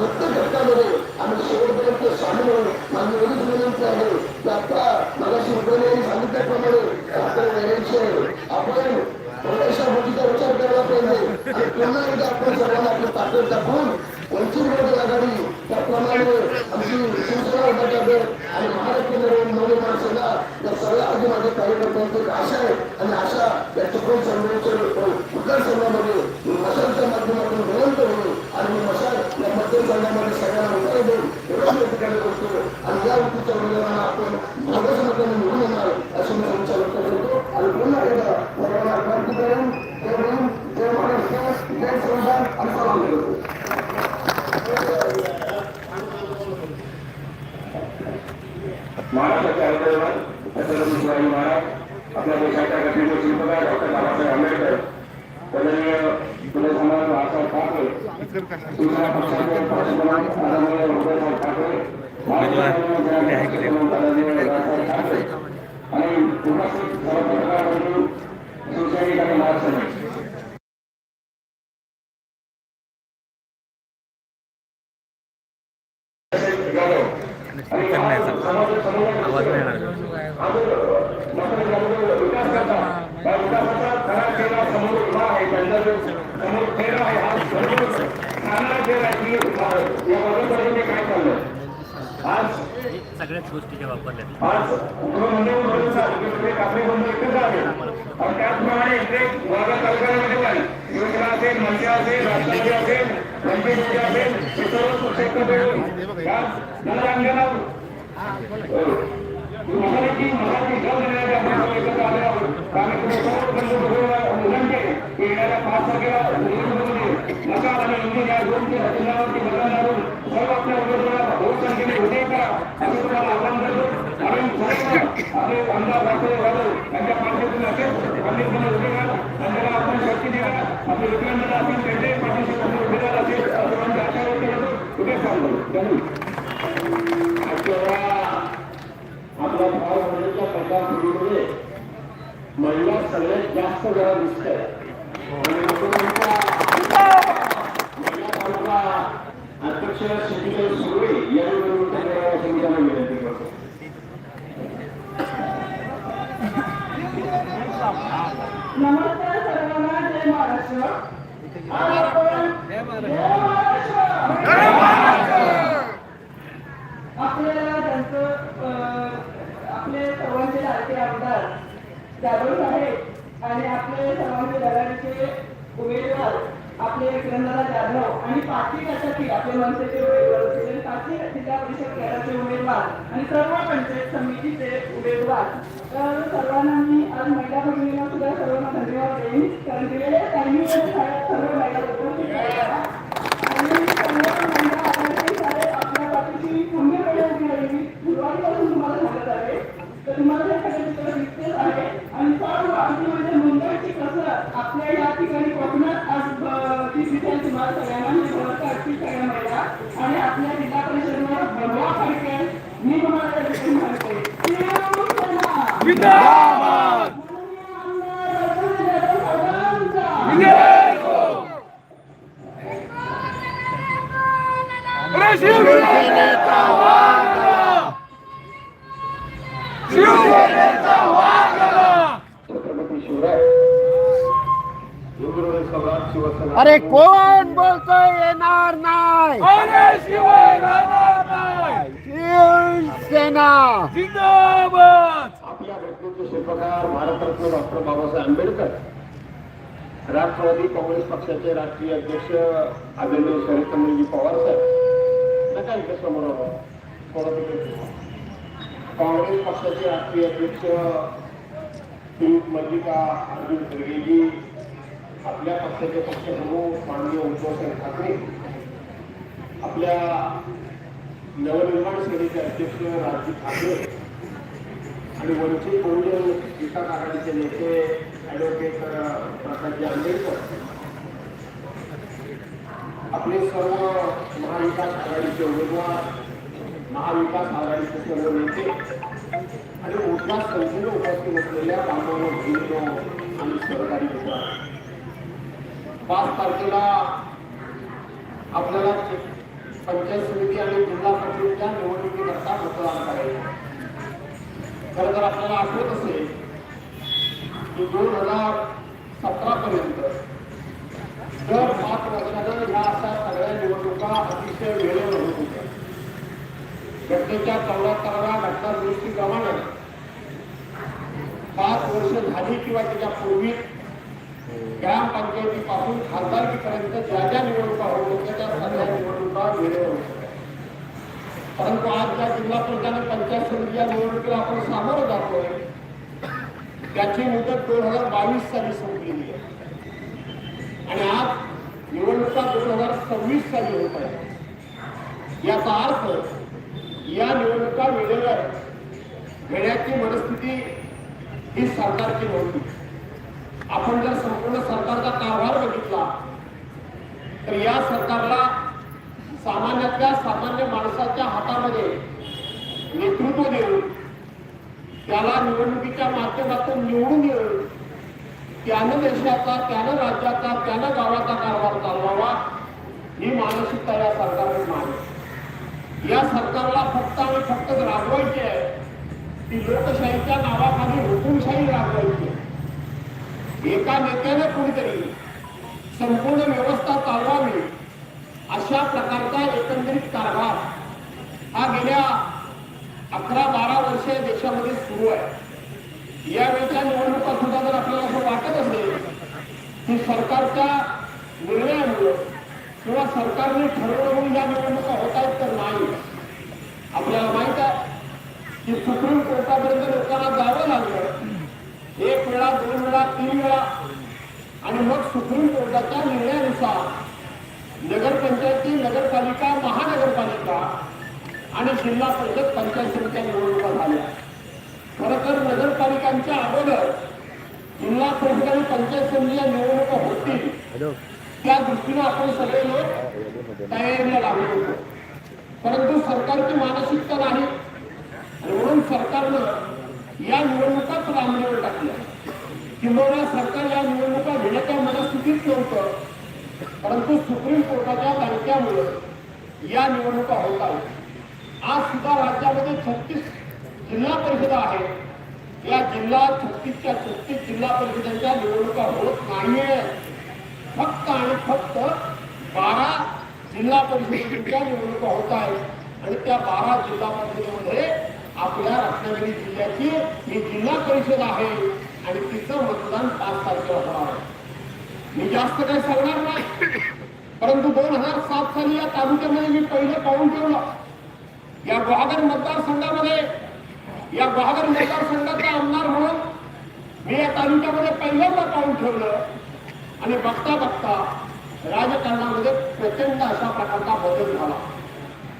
प्रत्येक घटकामध्ये आम्ही शेवटपर्यंत सामील होऊ माझी एवढीच विनंती आहे की आता मगाशी उद्योग यांनी सांगितल्याप्रमाणे आपण वेळेचे आपण थोड्याशा गोष्टीचा विचार करायला पाहिजे आणि पुन्हा एकदा आपण सर्वांना आपली ताकद दाखवून वंचित बहुजन आघाडी त्याप्रमाणे आमची शिवसेना उभाटागर आणि महाराष्ट्र नवनिर्माण सेना या सगळ्या आधी माझ्या कार्यकर्त्यांची आशा आहे आणि आशा या चिपळूण संघाच्या मतदार संघामध्ये मशालच्या माध्यमातून विनंत होईल आणि मी मशाल या सगळ्या सगळ्यांना उत्तर देऊन एवढं ठिकाणी आणि या वृत्तीच्या आपण भागच मताने निवडून येणार अशी मी तुमच्या व्यक्त करतो आणि पुन्हा एकदा सर्वांना क्रांती करून जय भीम जय महाराष्ट्र जय संविधान आणि सलाम करतो महाराष्ट्राचे आंदोलन छत्रपती शिवाजी महाराज आपल्या देशाच्या गतीचे शिल्पकार डॉक्टर बाबासाहेब आंबेडकर वदनीय फुले समाज बाळासाहेब ठाकरे शिवसेना पक्षाचे पक्षप्रमुख आदरणीय उद्धवसाहेब ठाकरे भारतीय जनता पक्षाचे आदरणीय रावसाहेब ठाकरे आणि उपस्थित सर्व पत्रकार बंधू शिवसैनिक आणि महासैनिक आवाज नाही येणार आज सगळ्याच गोष्टीच्या वापरल्या त्याचप्रमाणे इथे वाघा तालुक्यामध्ये पण शिवसेना असेल असेल असेल असेल हे सर्व आपण एकत्र आले आहोत सर्व विनंती की येणाऱ्या पाच तारखेला नका आणि ते सर्व आपल्या उमेदवाराला करा असं तुम्हाला आव्हान करतो. आणि आपले आमदार यांच्या असेल. खंडितपणे उभे राहा. आणि त्याला आपण शक्ती आपले त्यांच्याही पाठीशी उभे असेल असं आशा व्यक्त करतो उभे सांगतो. धन्यवाद. भाव महिला सगळ्यात जास्त जरा दिसत आहे तालुका अध्यक्ष शशिकांत सुरवे यांनी संविधान विनंती करतो नमस्कार सर्वांना जय महाराष्ट्र आज आपण जय महाराष्ट्र आपल्याला त्यांचं आपले सर्वांचे लाडके आमदार जाधव साहेब आणि आपले सर्वांचे लढाईचे उमेदवार आपले विक्रमदादा जाधव आणि पाचवी गटातील आपले मनसेचे उमेदवार असतील आणि पाचवी जिल्हा परिषद गटाचे उमेदवार आणि सर्व पंचायत समितीचे उमेदवार तर सर्वांना मी आज महिला भगिनींना सुद्धा सर्वांना धन्यवाद देईन. कारण दिलेल्या टायमिंगमध्ये शाळेत सर्व महिला उपस्थित आणि सर्व महिला आपल्या पाठीशी खंबीरपणे उभी राहिली. सुरुवातीपासून तुम्हाला सांगत आहे. तर तुम्हाला हे सगळे चित्र दिसतेच आहे. आणि सर्व अगदी म्हणजे मुंबईची कसरत आपल्या या ठिकाणी तुम्हाला सगळ्यांना मी ओळखते अगदी सगळ्या महिला आणि आपल्या जिल्हा परिषदेवर भगवा फडकेल मी तुम्हाला त्या ठिकाणी म्हणते शिवसेना! माननीय आमदार रतन जाधव साहेबांचा छत्रपती शिवराय हिंदू सम्राट शिवसेना अरे कोण बोलतोय येणार नाही? शिवसेना. आपल्या घटनेचे शिल्पकार भारतरत्न डॉक्टर बाबासाहेब आंबेडकर राष्ट्रवादी काँग्रेस पक्षाचे राष्ट्रीय अध्यक्ष आदरणीय शरदचंद्रजी पवार साहेब. नका इथे समोर. काँग्रेस पक्षाचे राष्ट्रीय अध्यक्ष श्रीयुत मल्लिका अर्जुन खरगेजी आपल्या पक्षाचे पक्षप्रमुख हो, माननीय उद्धवसाहेब ठाकरे. आपल्या नवनिर्माण सेनेचे अध्यक्ष राजू ठाकरे आणि वंचित बहुजन विकास आघाडीचे नेते ॲडव्होकेट प्रकाशजी आंबेडकर. आपले सर्व महाविकास आघाडीचे उमेदवार महाविकास आघाडीचे सर्व नेते आणि उद्या संख्येने उपस्थित असलेल्या कामावर भगिनींनो आणि सहकारी विभाग पाच तारखेला आपल्याला पंचायत समिती आणि जिल्हा परिषदेच्या निवडणुकीकरता मतदान करायचं खरं तर आपल्याला आठवत असेल की दोन हजार सतरा पर्यंत दर पाच वर्षानं ह्या अशा सगळ्या निवडणुका अतिशय वेळेवर होत होत्या. घटनेच्या चौऱ्याहत्तराव्या घटना दुरुस्तीप्रमाणे पाच वर्ष झाली किंवा त्याच्या पूर्वी ग्रामपंचायतीपासून खासदारकीपर्यंत ज्या ज्या निवडणुका होत होत्या त्या सगळ्या निवडणुका वेळेवर होत्या परंतु आज ज्या जिल्हा प्रधान आणि पंचायत समितीच्या निवडणुकीला आपण सामोरं जातोय त्याची मुदत दोन हजार बावीस साली संपलेली आहे. आणि आज निवडणुका दोन हजार सव्वीस साली होत आहे याचा अर्थ या निवडणुका वेळेवर घेण्याची मनस्थिती ही सरकारची नव्हती. आपण जर संपूर्ण सरकारचा कारभार बघितला तर या सरकारला सामान्यातल्या सामान्य माणसाच्या हातामध्ये नेतृत्व देऊन त्याला निवडणुकीच्या माध्यमातून निवडून येऊन त्यानं देशाचा त्यानं राज्याचा त्यानं गावाचा कारभार चालवावा ही मानसिकता या सरकारने मांडली या सरकारला फक्त आणि फक्त राबवायची आहे. ती लोकशाहीच्या नावा हुकुमशाही राबवायची आहे एका नेत्याने कुणीतरी संपूर्ण व्यवस्था चालवावी अशा प्रकारचा एकंदरीत कारभार हा गेल्या अकरा बारा वर्ष देशामध्ये सुरू आहे. यावेळच्या निवडणुका सुद्धा जर आपल्याला असं वाटत असेल की सरकारच्या निर्णयामुळं किंवा सरकारने ठरवलं म्हणून या निवडणुका होत आहेत तर नाही. आपल्याला माहीत आहे की सुप्रीम कोर्टापर्यंत लोकांना जावं लागलं एक वेळा दोन वेळा तीन वेळा आणि मग सुप्रीम कोर्टाच्या निर्णयानुसार नगरपंचायती नगरपालिका महानगरपालिका आणि जिल्हा परिषद पंचायत समित्या निवडणुका झाल्या. खरं तर नगरपालिकांच्या अगोदर जिल्हा परिषद आणि पंचायत समितीच्या निवडणुका होतील त्या दृष्टीने आपण सगळे लोक तयारीला लागलो होतो. परंतु सरकारची मानसिकता नाही. आणि म्हणून सरकारनं या निवडणुकाच लांबणीवर टाकल्या किंबहुना सरकार या निवडणुका घेण्याच्या मनस्थितीत नव्हतं. परंतु सुप्रीम कोर्टाच्या धडक्यामुळे या निवडणुका होत आहेत. आज सुद्धा राज्यामध्ये छत्तीस जिल्हा परिषदा आहेत. या जिल्हा छत्तीसच्या छत्तीस जिल्हा परिषदांच्या निवडणुका होत नाहीये. फक्त आणि फक्त बारा जिल्हा परिषदेच्या निवडणुका होत आहेत. आणि त्या बारा जिल्हा परिषदेमध्ये आपल्या रत्नागिरी जिल्ह्याची ही जिल्हा परिषद आहे. आणि तिचं मतदान पाच तारखेला होणार आहे. मी जास्त काही सांगणार नाही. परंतु दोन हजार सात साली या तालुक्यामध्ये मी पहिले पाहून ठेवलं. या गुहागर मतदारसंघामध्ये या गुहागर मतदारसंघाचा आमदार म्हणून मी या तालुक्यामध्ये पहिल्यांदा पाहून ठेवलं. आणि बघता बघता राजकारणामध्ये प्रचंड अशा प्रकारचा बदल झाला.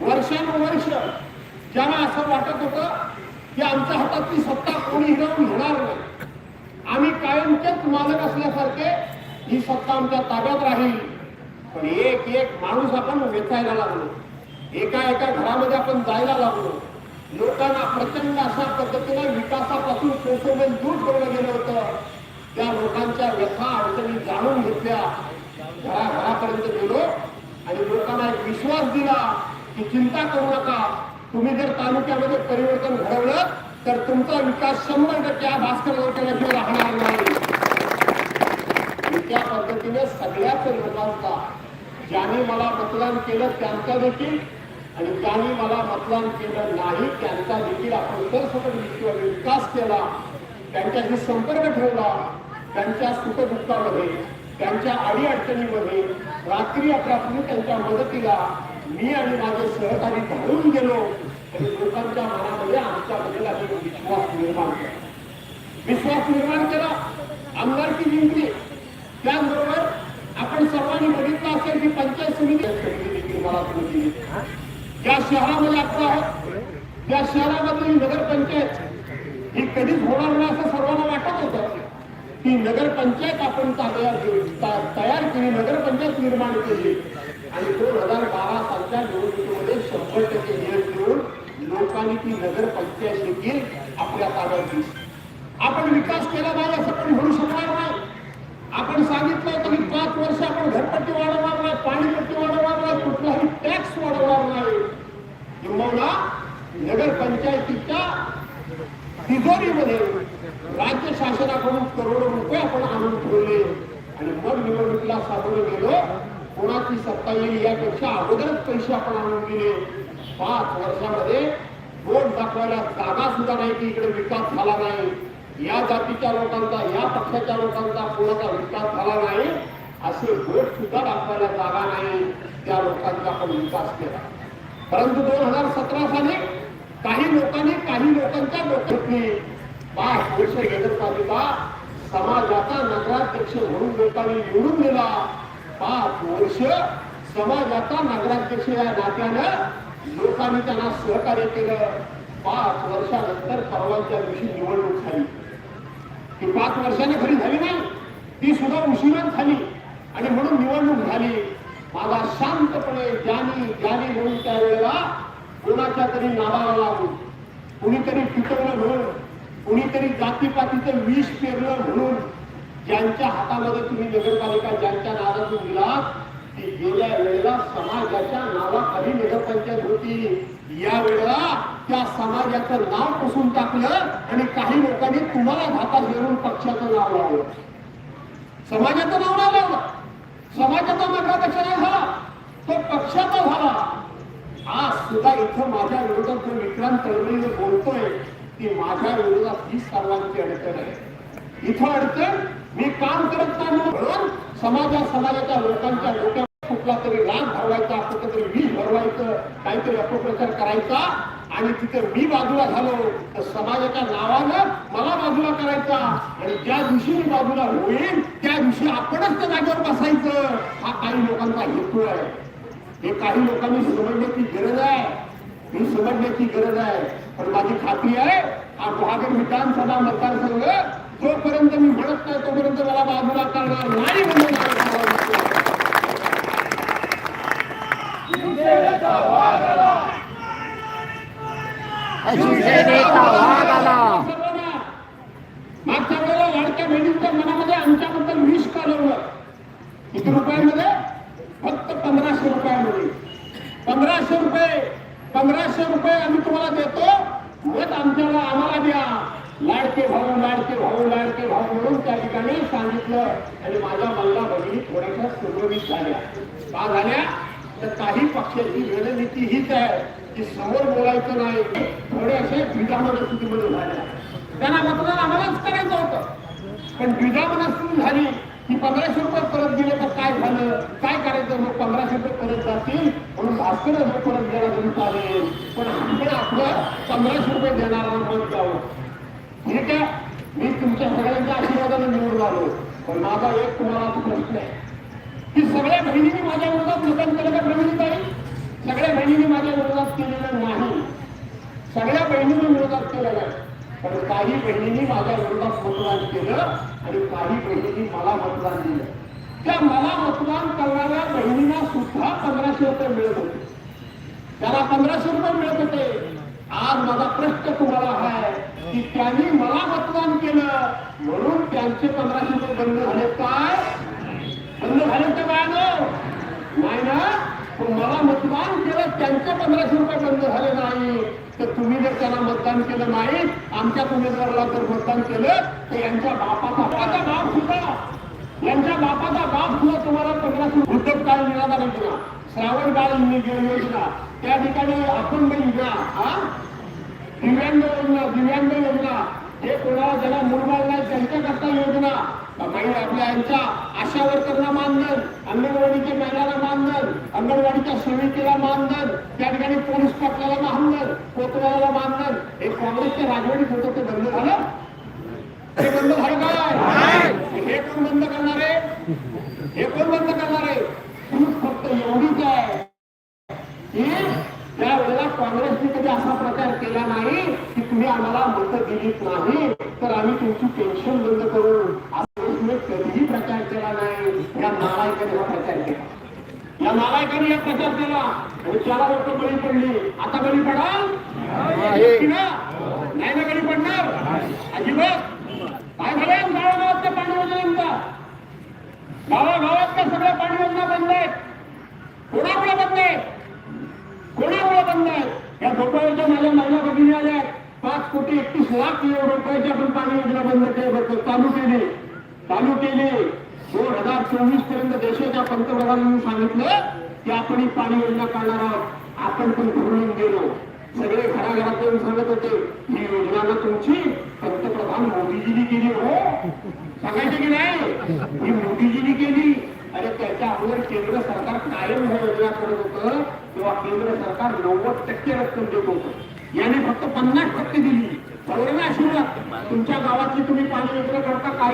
वर्षानुवर्ष ज्यांना असं वाटत होतं की आमच्या हातातली सत्ता कोणी हिरावून घेणार नाही. आम्ही कायमचेच मालक असल्यासारखे ही सत्ता आमच्या ताब्यात राहील. पण एक एक माणूस आपण वेचायला लागलो. एका एका घरामध्ये आपण जायला लागलो. लोकांना प्रचंड अशा पद्धतीने विकासापासून कोसोबेल दूर ठेवलं गेलं होतं. त्या लोकांच्या व्यथा अडचणी जाणून घेतल्या. घराघरापर्यंत गेलो आणि लोकांना एक विश्वास दिला की चिंता करू नका. तुम्ही जर तालुक्यामध्ये परिवर्तन घडवलं तर तुमचा विकास शंभर टक्के या भास्कर लोकांना राहणार नाही. त्या पद्धतीने सगळ्याच लोकांचा ज्याने मला मतदान केलं त्यांचा देखील आणि ज्यांनी मला मतदान केलं नाही त्यांचा देखील आपण सरसकट विश्व- विकास केला त्यांच्याशी संपर्क ठेवला त्यांच्या सुखदुःखामध्ये त्यांच्या अडीअडचणीमध्ये रात्री अकरापूर्वी त्यांच्या मदतीला मी आणि माझे सहकारी धावून गेलो. आणि लोकांच्या मनामध्ये आमच्याबद्दल असे विश्वास निर्माण केला. विश्वास निर्माण केला. आमदारकी जिंकली. त्याचबरोबर आपण सर्वांनी अखेर मी पंचायत समिती समिती दिली ज्या शहरामध्ये आपण आहोत त्या शहरामधील नगरपंचायत ही कधीच होणार नाही असं सर्वांना वाटत होतं. ती नगरपंचायत आपण तयार केली ता- तयार केली नगरपंचायत निर्माण केली. आणि दोन हजार बारा सालच्या निवडणुकीमध्ये शंभर टक्के यश देऊन लोकांनी ती नगरपंचायत देखील आपल्या ताब्यात दिली आपण विकास केला नाही असं कोणी म्हणू शकणार नाही. आपण सांगितलं होतं की पाच वर्ष आपण घरपट्टी वाढवणार नाही पाणीपट्टी वाढवणार नाही कुठलाही टॅक्स वाढवणार नाही. किंबहुना नगरपंचायतीच्या तिजोरीमध्ये राज्य शासनाकडून करोडो रुपये आपण आणून ठेवले. आणि मग निवडणुकीला सामोरं गेलो. कोणाची सत्ता येईल यापेक्षा अगोदरच पैसे आपण आणून दिले. पाच वर्षामध्ये बोट दाखवायला जागा सुद्धा नाही की इकडे विकास झाला नाही. या जातीच्या लोकांचा या पक्षाच्या लोकांचा कोणाचा विकास झाला नाही असे बोट सुद्धा दाखवायला जागा नाही त्या लोकांचा आपण विकास केला. परंतु दोन हजार सतरा साली काही लोकांनी काही लोकांच्या डोक्यातली पाच वर्ष नगरपालिका समाजाचा नगराध्यक्ष म्हणून लोकांनी निवडून दिला. पाच वर्ष समाजाचा नगराध्यक्ष या नात्यानं लोकांनी त्यांना सहकार्य केलं. पाच वर्षानंतर परवाच्या दिवशी निवडणूक झाली. ती पाच वर्षाने खरी झाली नाही. ती सुद्धा उशिरात झाली. आणि म्हणून निवडणूक झाली. माझा शांतपणे ज्ञानी ज्ञानी म्हणून त्यावेळेला कोणाच्या तरी नावाला लागून कुणीतरी पिकवलं म्हणून कुणीतरी जातीपातीचं विष पेरलं म्हणून ज्यांच्या हातामध्ये तुम्ही नगरपालिका ज्यांच्या नावातून दिलात ती गेल्या वेळेला समाजाच्या नावाखाली नगरपंचायत होती. या वेळेला त्या समाजाचं नाव पुसून टाकलं आणि काही लोकांनी तुम्हाला धाकात घेऊन पक्षाचं नाव लावलं. समाजाचं नाव नाही लावलं. समाजाचा नगराध्यक्ष नाही झाला? तो पक्षाचा झाला. आज सुद्धा इथं माझ्या विरोधात जो विक्रांत तळमळीने बोलतोय की माझ्या विरोधात ही सर्वांची अडचण आहे. इथं अडचण मी काम करत नाही म्हणून समाजा समाजाच्या लोकांच्या डोक्यात कुठला तरी राग भरवायचा कुठं तरी वीज भरवायचं काहीतरी अपप्रचार करायचा आणि तिथे मी बाजूला झालो तर समाजाच्या नावानं मला बाजूला करायचा आणि ज्या दिवशी मी बाजूला होईल त्या दिवशी आपणच त्या जागेवर बसायचं. हा काही लोकांचा हेतू आहे. हे काही लोकांनी समजण्याची गरज आहे. ही समजण्याची गरज आहे. पण माझी खात्री आहे हा महागड विधानसभा मतदारसंघ जोपर्यंत मी म्हणत नाही तोपर्यंत मला बाजूला करणार नाही म्हणून मला सांगावं लागतं. शिवसेनेचा वाद आला मागच्या वेळेला लाडक्या बहिणींच्या मनामध्ये आमच्याबद्दल विष कालवलं किती रुपयामध्ये फक्त पंधराशे रुपयामध्ये पंधराशे रुपये पंधराशे रुपये आम्ही तुम्हाला देतो मत आमच्याला आम्हाला द्या लाडके भाऊ लाडके भाऊ लाडके भाऊ म्हणून त्या ठिकाणी सांगितलं आणि माझ्या मल्ला भगिनी थोड्याशा सुरळीत झाल्या का झाल्या तर काही पक्षाची रणनीती हीच आहे की समोर बोलायचं नाही. थोड्याशा असे स्थितीमध्ये झाल्या त्यांना मतदान आम्हालाच करायचं होतं. पण द्विधा मनस्थिती झाली की पंधराशे रुपये परत दिले तर काय झालं? काय करायचं? मग पंधराशे रुपये परत जातील? म्हणून भास्कर रुपये परत द्यायला तरी चालेल पण आपण आपलं पंधराशे रुपये देणार मत जाऊ. ठीक आहे? मी तुमच्या सगळ्यांच्या आशीर्वादाने निवडून आलो. पण माझा एक तुम्हाला प्रश्न आहे. बहिणीने माझ्या विरोधात मतदान केलं का बहिणीताई? सगळ्या बहिणीने माझ्या विरोधात केलेलं नाही. सगळ्या बहिणीने विरोधात केलेलं आहे. पण काही बहिणींनी माझ्या विरोधात मतदान केलं आणि काही बहिणींनी मला मतदान दिलं. त्या मला मतदान करणाऱ्या बहिणींना सुद्धा पंधराशे रुपये मिळत होते. त्याला पंधराशे रुपये मिळत होते. आज माझा प्रश्न तुम्हाला आहे की त्यांनी मला मतदान केलं म्हणून त्यांचे पंधराशे रुपये बंद झाले काय बंद झाले तर काय नो? नाही ना पण मला मतदान केलं त्यांचे पंधराशे रुपये बंद झाले नाही. तर तुम्ही जर त्यांना मतदान केलं नाही आमच्या उमेदवाराला जर मतदान केलं तर यांच्या बापाचा बापाचा बाप सुद्धा यांच्या बापाचा बाप सुद्धा तुम्हाला पंधराशे उद्धव काळ निराधार योजना श्रावण काळ योजना त्या ठिकाणी अपंग योजना हा? दिव्यांग योजना दिव्यांग योजना. हे कोणाला ज्याला मुलबाळ नाही त्यांच्याकरता योजना. काही आपल्या यांच्या आशावर वर्करला मानधन अंगणवाडीच्या कार्याला मानधन अंगणवाडीच्या समितीला मानधन त्या ठिकाणी पोलीस पाटलाला मानधन कोतवाला मानधन हे काँग्रेसच्या राजवाडीत होतं ते बंद झालं? हे बंद झालं काय? हे कोण बंद करणार आहे? हे कोण बंद करणार आहे? फक्त एवढीच आहे की त्या वेळेला काँग्रेसने कधी असा प्रचार केला नाही की तुम्ही आम्हाला मतं दिलीत नाही तर आम्ही तुमची पेन्शन बंद करू. प्रचार केला नाही या नालायकाने हा प्रचार केला या नालायकाने हा प्रचार केला आणि त्याला लोक बळी पडली आता बळी पडाल नाही ना बळी पडणार अजिबात काय झालं गावागावातल्या पाणी गावागावात गावागावातल्या सगळ्या पाणी योजना बंद आहेत कोणामुळे बंद आहेत कोणामुळे बंद आहेत या भोपाळच्या माझ्या महिला भगिनी आल्या पाच कोटी एकतीस लाख रुपयाची आपण पाणी योजना बंद केली चालू केली. चालू केले. दोन हजार चोवीसपर्यंत देशाच्या पंतप्रधानांनी सांगितलं की आपण ही पाणी योजना काढणार आहोत. आपण पण घरून गेलो. सगळे घराघरात येऊन सांगत होते ही योजना ना तुमची पंतप्रधान मोदीजीनी केली हो. सांगायचे की नाही? ही मोदीजींनी केली. अरे त्याच्या अगोदर केंद्र सरकार कायम ह्या योजना करत होतं. तेव्हा केंद्र सरकार नव्वद टक्के रक्कम देत होतं. याने फक्त पन्नास टक्के दिली. बरोबर आशीर्वाद तुमच्या गावातली तुम्ही पाणी योजना करता काय